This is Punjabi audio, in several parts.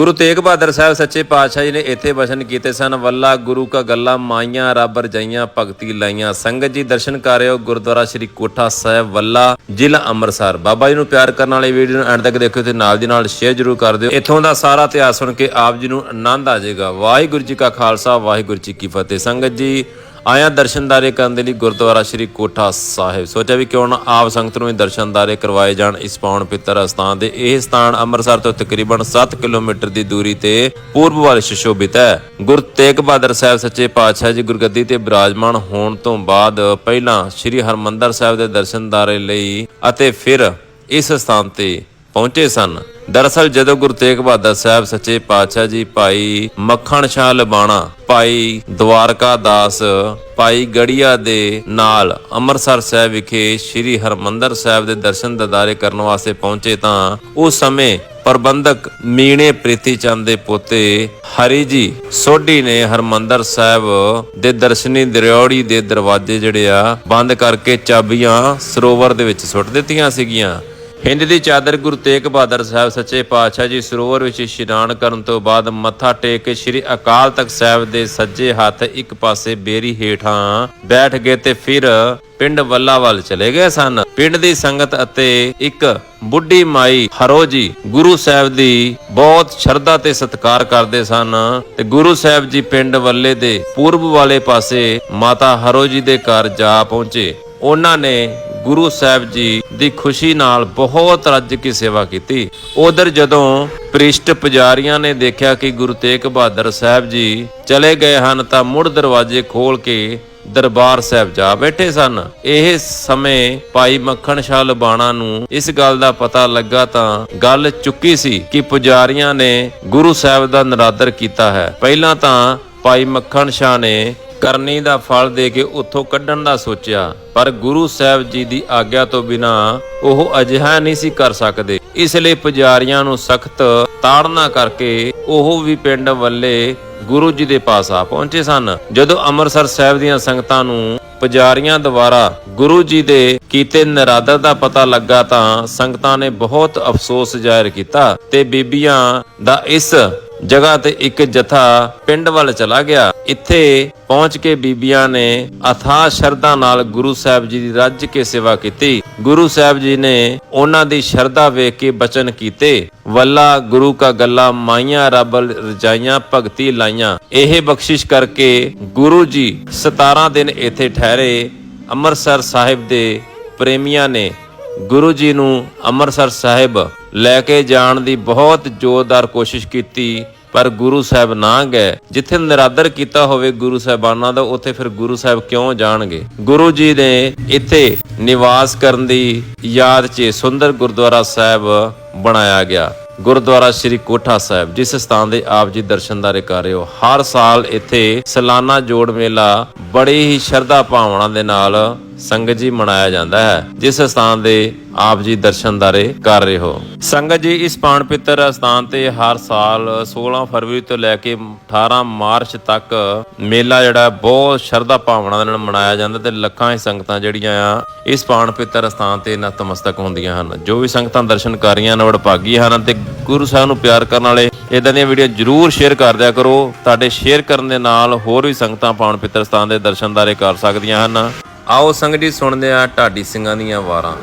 ਗੁਰੂ ਤੇਗ ਬਹਾਦਰ ਸਾਹਿਬ ਸੱਚੇ ਪਾਤਸ਼ਾਹ ਜੀ ਨੇ ਇੱਥੇ ਬਚਨ ਕੀਤੇ ਸਨ, ਵੱਲਾ ਗੁਰੂ ਕਾ ਗੱਲਾਂ ਮਾਈਆਂ ਰੱਬ ਰਜਾਈਆਂ ਭਗਤੀ ਲਾਈਆਂ। ਸੰਗਤ ਜੀ, ਦਰਸ਼ਨ ਕਰ ਰਹੇ ਹੋ ਗੁਰਦੁਆਰਾ ਸ੍ਰੀ ਕੋਠਾ ਸਾਹਿਬ ਵੱਲਾ ਜ਼ਿਲ੍ਹਾ ਅੰਮ੍ਰਿਤਸਰ। ਬਾਬਾ ਜੀ ਨੂੰ ਪਿਆਰ ਕਰਨ ਵਾਲੇ ਵੀਡੀਓ ਨੂੰ ਐਂਡ ਤੱਕ ਦੇਖਿਓ ਤੇ ਨਾਲ ਦੀ ਨਾਲ ਸ਼ੇਅਰ ਜ਼ਰੂਰ ਕਰ ਦਿਓ। ਇੱਥੋਂ ਦਾ ਸਾਰਾ ਇਤਿਹਾਸ ਸੁਣ ਕੇ ਆਪ ਜੀ ਨੂੰ ਆਨੰਦ ਆ ਜਾਏਗਾ। ਵਾਹਿਗੁਰੂ ਜੀ ਕਾ ਖਾਲਸਾ, ਵਾਹਿਗੁਰੂ ਜੀ ਕੀ ਫਤਿਹ। ਸੰਗਤ ਜੀ ਆਇਆ ਦਰਸ਼ਨਦਾਰੇ ਕਰਨ ਦੇ ਲਈ ਗੁਰਦੁਆਰਾ ਸ੍ਰੀ ਕੋਠਾ ਸਾਹਿਬ। ਸੋਚਿਆ ਵੀ ਕਿਉਂ ਨਾ ਆਪ ਸੰਗਤ ਨੂੰ ਵੀ ਦਰਸ਼ਨਦਾਰੇ ਕਰਵਾਏ ਜਾਣ ਇਸ ਪਾਵਨ ਪਿੱਤਰ ਸਥਾਨ ਦੇ। ਇਹ ਸਥਾਨ ਅੰਮ੍ਰਿਤਸਰ ਤੋਂ ਤਕਰੀਬਨ 7 ਕਿਲੋਮੀਟਰ ਦੀ ਦੂਰੀ ਤੇ ਪੂਰਬ ਵੱਲ ਸੁਸ਼ੋਭਿਤ ਹੈ। ਗੁਰੂ ਤੇਗ ਬਹਾਦਰ ਸਾਹਿਬ ਸੱਚੇ ਪਾਤਸ਼ਾਹ ਜੀ ਗੁਰਗੱਦੀ ਤੇ ਬਿਰਾਜਮਾਨ ਹੋਣ ਤੋਂ ਬਾਅਦ ਪਹਿਲਾਂ ਸ੍ਰੀ ਹਰਮੰਦਰ ਸਾਹਿਬ ਦੇ ਦਰਸ਼ਨਦਾਰੇ ਲਈ ਅਤੇ ਫਿਰ ਇਸ ਸਥਾਨ ਤੇ ਪਹੁੰਚੇ ਸਨ। ਦਰਅਸਲ ਜਦੋਂ ਗੁਰੂ ਤੇਗ ਬਹਾਦਰ ਸਾਹਿਬ ਸੱਚੇ ਪਾਤਸ਼ਾਹ ਜੀ, ਭਾਈ ਮੱਖਣ ਸ਼ਾਹ ਲਬਾਣਾ, ਭਾਈ ਦਵਾਰਕਾ ਦਾਸ, ਭਾਈ ਗੜੀਆ ਦੇ ਨਾਲ ਅੰਮ੍ਰਿਤਸਰ ਸਾਹਿਬ ਵਿਖੇ ਸ੍ਰੀ ਹਰਮੰਦਰ ਸਾਹਿਬ ਦੇ ਦਰਸ਼ਨ ਦਿਦਾਰੇ ਕਰਨ ਵਾਸਤੇ ਪਹੁੰਚੇ ਤਾਂ ਉਸ ਸਮੇਂ ਪ੍ਰਬੰਧਕ ਮੀਣੇ ਪ੍ਰੀਤੀ ਚੰਦ ਦੇ ਪੋਤੇ ਹਰੀ ਜੀ ਸੋਢੀ ਨੇ ਹਰਮੰਦਰ ਸਾਹਿਬ ਦੇ ਦਰਸ਼ਨੀ ਦਰਿਉੜੀ ਦੇ ਦਰਵਾਜ਼ੇ ਜਿਹੜੇ ਆ, ਬੰਦ ਕਰਕੇ ਚਾਬੀਆਂ ਸਰੋਵਰ ਦੇ ਵਿੱਚ ਸੁੱਟ ਦਿੱਤੀਆਂ ਸੀਗੀਆਂ। ਹਿੰਦ ਦੀ ਚਾਦਰ ਗੁਰੂ ਤੇਗ ਬਹਾਦਰ ਸਾਹਿਬ ਸੱਚੇ ਪਾਤਸ਼ਾਹ ਜੀ ਸਰੋਵਰ ਵਿੱਚ ਇਸ਼ਨਾਨ ਕਰਨ ਤੋਂ ਬਾਅਦ ਮੱਥਾ ਟੇਕ ਕੇ ਸ੍ਰੀ ਅਕਾਲ ਤਖਤ ਸਾਹਿਬ ਦੇ ਸੱਜੇ ਹੱਥ ਇੱਕ ਪਾਸੇ ਬੇਰੀ ਹੇਠਾਂ ਬੈਠ ਗਏ ਤੇ ਫਿਰ ਪਿੰਡ ਵੱਲਾ ਵੱਲ ਚਲੇ ਗਏ ਸਨ। ਪਿੰਡ ਦੀ ਸੰਗਤ ਅਤੇ ਇੱਕ ਬੁੱਢੀ ਮਾਈ ਹਰੋ ਜੀ ਗੁਰੂ ਸਾਹਿਬ ਦੀ ਬਹੁਤ ਸ਼ਰਧਾ ਤੇ ਸਤਿਕਾਰ ਕਰਦੇ ਸਨ ਤੇ ਗੁਰੂ ਸਾਹਿਬ ਜੀ ਪਿੰਡ ਵੱਲੇ ਦੇ ਪੂਰਬ ਵਾਲੇ ਪਾਸੇ ਮਾਤਾ ਹਰੋ ਜੀ ਦੇ ਘਰ ਜਾ ਪਹੁੰਚੇ। ਉਹਨਾਂ ਨੇ ਗੁਰੂ ਸਾਹਿਬ ਜੀ ਦੀ ਖੁਸ਼ੀ ਨਾਲ ਬਹੁਤ ਰੱਜ ਕੇ ਸੇਵਾ ਕੀਤੀ। ਉਧਰ ਜਦੋਂ ਪ੍ਰਿਸ਼ਟ ਪੁਜਾਰੀਆਂ ਨੇ ਦੇਖਿਆ ਕਿ ਗੁਰੂ ਤੇਗ ਬਹਾਦਰ ਸਾਹਿਬ ਜੀ ਚਲੇ ਗਏ ਹਨ, ਤਾਂ ਮੁੜ ਦਰਵਾਜ਼ੇ ਖੋਲ ਕੇ ਦਰਬਾਰ ਸਾਹਿਬ ਜਾ ਬੈਠੇ ਸਨ। ਇਹ ਸਮੇਂ ਭਾਈ ਮੱਖਣ ਸ਼ਾਹ ਲਬਾਣਾ ਨੂੰ ਇਸ ਗੱਲ ਦਾ ਪਤਾ ਲੱਗਾ ਤਾਂ ਗੱਲ ਚੁੱਕੀ ਸੀ ਕਿ ਪੁਜਾਰੀਆਂ ਨੇ ਗੁਰੂ ਸਾਹਿਬ ਦਾ ਨਰਾਦਰ ਕੀਤਾ ਹੈ। ਪਹਿਲਾਂ ਤਾਂ ਭਾਈ ਮੱਖਣ ਸ਼ਾਹ ਨੇ ਕਰਨੀ ਦਾ ਫਲ ਦੇ ਕੇ ਉੱਥੋਂ ਕੱਢਣ ਦਾ ਸੋਚਿਆ, ਪਰ ਗੁਰੂ ਸਾਹਿਬ ਜੀ ਦੀ ਆਗਿਆ ਤੋਂ ਬਿਨਾ ਉਹ ਅਜਿਹਾ ਨਹੀਂ ਸੀ ਕਰ ਸਕਦੇ। ਇਸ ਲਈ ਪੁਜਾਰੀਆਂ ਨੂੰ ਸਖਤ ਤਾੜਨਾ ਕਰਕੇ ਉਹ ਵੀ ਪਿੰਡ ਵੱਲੇ ਗੁਰੂ ਜੀ ਦੇ ਪਾਸ ਆ ਪਹੁੰਚੇ ਸਨ। ਜਦੋਂ ਅੰਮ੍ਰਿਤਸਰ ਸਾਹਿਬ ਦੀਆਂ ਸੰਗਤਾਂ ਨੂੰ ਪੁਜਾਰੀਆਂ ਦੁਆਰਾ ਗੁਰੂ ਜੀ ਦੇ ਕੀਤੇ ਨਰਾਦਰ ਦਾ ਪਤਾ ਲੱਗਾ ਤਾਂ ਸੰਗਤਾਂ ਨੇ ਬਹੁਤ ਅਫਸੋਸ ਜ਼ਾਹਿਰ ਕੀਤਾ ਤੇ ਬੀਬੀਆਂ ਦਾ ਇਸ ਜਗ੍ਹਾ ਤੇ ਇੱਕ ਜਥਾ ਪਿੰਡ ਵੱਲ ਚਲਾ ਗਿਆ। ਇੱਥੇ ਪਹੁੰਚ ਕੇ ਬੀਬੀਆਂ ਨੇ ਅਥਾਹ ਸ਼ਰਧਾ ਨਾਲ ਗੁਰੂ ਸਾਹਿਬ ਜੀ ਦੀ ਰੱਜ ਕੇ ਸੇਵਾ ਕੀਤੀ। ਗੁਰੂ ਸਾਹਿਬ ਜੀ ਨੇ ਉਹਨਾਂ ਦੀ ਸ਼ਰਧਾ ਵੇਖ ਕੇ ਬਚਨ ਕੀਤੇ। ਵੱਲਾ ਗੁਰੂ ਕਾ ਗੱਲਾ, ਮਾਈਆਂ ਰੱਬ ਰਜਾਈਆਂ, ਭਗਤੀ ਲਾਈਆਂ। ਇਹ ਬਖਸ਼ਿਸ਼ ਕਰਕੇ ਗੁਰੂ ਜੀ 17 ਦਿਨ ਇੱਥੇ ਠਹਿਰੇ। ਅੰਮ੍ਰਿਤਸਰ ਸਾਹਿਬ ਦੇ ਪ੍ਰੇਮੀਆਂ ਨੇ ਗੁਰੂ ਜੀ ਨੂੰ ਅੰਮ੍ਰਿਤਸਰ ਸਾਹਿਬ ਲੈ ਕੇ ਜਾਣ ਦੀ ਬਹੁਤ ਜ਼ੋਰਦਾਰ ਕੋਸ਼ਿਸ਼ ਕੀਤੀ, ਪਰ ਗੁਰੂ ਸਾਹਿਬ ਨਾ ਗਏ। ਜਿੱਥੇ ਨਿਰਾਦਰ ਕੀਤਾ ਹੋਵੇ ਗੁਰੂ ਸਾਹਿਬਾਨਾਂ ਦਾ, ਉੱਥੇ ਫਿਰ ਗੁਰੂ ਸਾਹਿਬ ਕਿਉਂ ਜਾਣਗੇ? ਗੁਰੂ ਜੀ ਨੇ ਇੱਥੇ ਨਿਵਾਸ ਕਰਨ ਦੀ ਯਾਦ 'ਚ ਸੁੰਦਰ ਗੁਰਦੁਆਰਾ ਸਾਹਿਬ ਬਣਾਇਆ ਗਿਆ। ਗੁਰਦੁਆਰਾ ਸ੍ਰੀ ਕੋਠਾ ਸਾਹਿਬ, ਜਿਸ ਸਥਾਨ ਦੇ ਆਪ ਜੀ ਦਰਸ਼ਨਦਾਰੇ ਕਰ ਰਹੇ ਹੋ। ਹਰ ਸਾਲ ਇੱਥੇ ਸਾਲਾਨਾ ਜੋੜ ਮੇਲਾ ਬੜੀ ਹੀ ਸ਼ਰਧਾ ਭਾਵਨਾ ਦੇ ਨਾਲ ਸੰਗਤ ਜੀ ਮਨਾਇਆ ਜਾਂਦਾ ਹੈ, ਜਿਸ ਸਥਾਨ ਦੇ ਆਪ ਜੀ ਦਰਸ਼ਨ ਦਰਸ਼ਨਦਾਰੇ ਕਰ ਰਹੇ ਹੋ। ਸੰਗਤ ਜੀ ਇਸ ਪਾਣ ਪਿੱਤਰ ਸਥਾਨ ਤੇ ਹਰ ਸਾਲ 16 ਫਰਵਰੀ ਤੋਂ ਲੈ ਕੇ 18 ਮਾਰਚ ਤੱਕ ਮੇਲਾ ਜਿਹੜਾ ਬਹੁਤ ਸ਼ਰਧਾ ਭਾਵਨਾ ਦੇ ਨਾਲ ਮਨਾਇਆ ਜਾਂਦਾ ਤੇ ਲੱਖਾਂ ਹੀ ਸੰਗਤਾਂ ਜਿਹੜੀਆਂ ਆ, ਇਸ ਪਾਣ ਪਿੱਤਰ ਸਥਾਨ ਤੇ ਨਤਮਸਤਕ ਹੁੰਦੀਆਂ ਹਨ। ਜੋ ਵੀ ਸੰਗਤਾਂ ਦਰਸ਼ਨ ਕਰ ਰਹੀਆਂ ਨੇ, ਵਡਭਾਗੀ ਹਨ ਤੇ ਗੁਰੂ ਸਾਹਿਬ ਨੂੰ ਪਿਆਰ ਕਰਨ ਵਾਲੇ ਇਦਾਂ ਦੀਆਂ ਵੀਡੀਓ ਜਰੂਰ ਸ਼ੇਅਰ ਕਰ ਦਿਆ ਕਰੋ। ਤੁਹਾਡੇ ਸ਼ੇਅਰ ਕਰਨ ਦੇ ਨਾਲ ਹੋਰ ਵੀ ਸੰਗਤਾਂ ਪਾਣ ਪਿੱਤਰ ਸਥਾਨ ਦੇ ਦਰਸ਼ਨ ਦਰਸ਼ਨਦਾਰੇ ਕਰ ਸਕਦੀਆਂ ਹਨ। ਆਓ ਸੰਗਤ ਜੀ ਸੁਣਦੇ ਆ ਢਾਡੀ ਸਿੰਘਾਂ ਦੀਆਂ ਵਾਰਾਂ।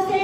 per